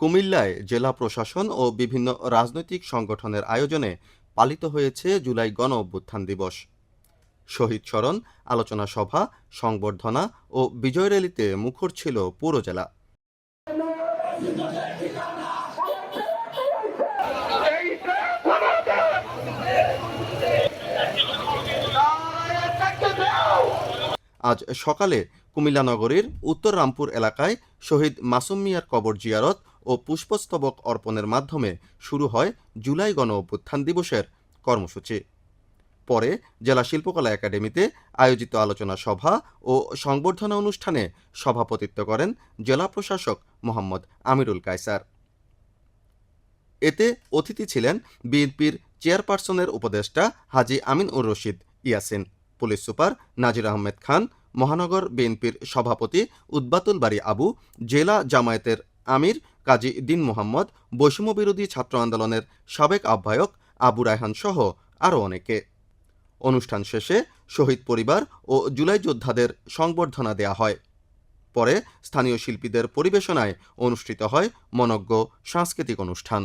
কুমিল্লায় জেলা প্রশাসন ও বিভিন্ন রাজনৈতিক সংগঠনের আয়োজনে পালিত হয়েছে জুলাই গণ অভ্যুত্থান দিবস। শহীদ স্মরণ, আলোচনা সভা, সংবর্ধনা ও বিজয় র্যালিতে মুখর ছিল পুরো জেলা। আজ সকালে কুমিল্লা নগরীর উত্তর রামপুর এলাকায় শহীদ মাসুম মিয়ার কবর জিয়ারত ও পুষ্পস্তবক অর্পণের মাধ্যমে শুরু হয় জুলাই গণ অভ্যুত্থান দিবসের কর্মসূচি। পরে জেলা শিল্পকলা একাডেমিতে আয়োজিত আলোচনা সভা ও সংবর্ধনা অনুষ্ঠানে সভাপতিত্ব করেন জেলা প্রশাসক মোহাম্মদ আমিরুল কায়সার। এতে অতিথি ছিলেন বিএনপির চেয়ারপারসনের উপদেষ্টা হাজি আমিন উর রশিদ ইয়াসিন, পুলিশ সুপার নাজির আহমেদ খান, মহানগর বিএনপির সভাপতি উদ্বাতুল বাড়ি আবু, জেলা জামায়াতের আমির কাজী দিন মোহাম্মদ বৈষম্য বিরোধী ছাত্র আন্দোলনের সাবেক আহ্বায়ক আবু রায়হান সহ আরও অনেকে। অনুষ্ঠান শেষে শহীদ পরিবার ও জুলাই যোদ্ধাদের সংবর্ধনা দেয়া হয়। পরে স্থানীয় শিল্পীদের পরিবেশনায় অনুষ্ঠিত হয় মনজ্ঞ সাংস্কৃতিক অনুষ্ঠান।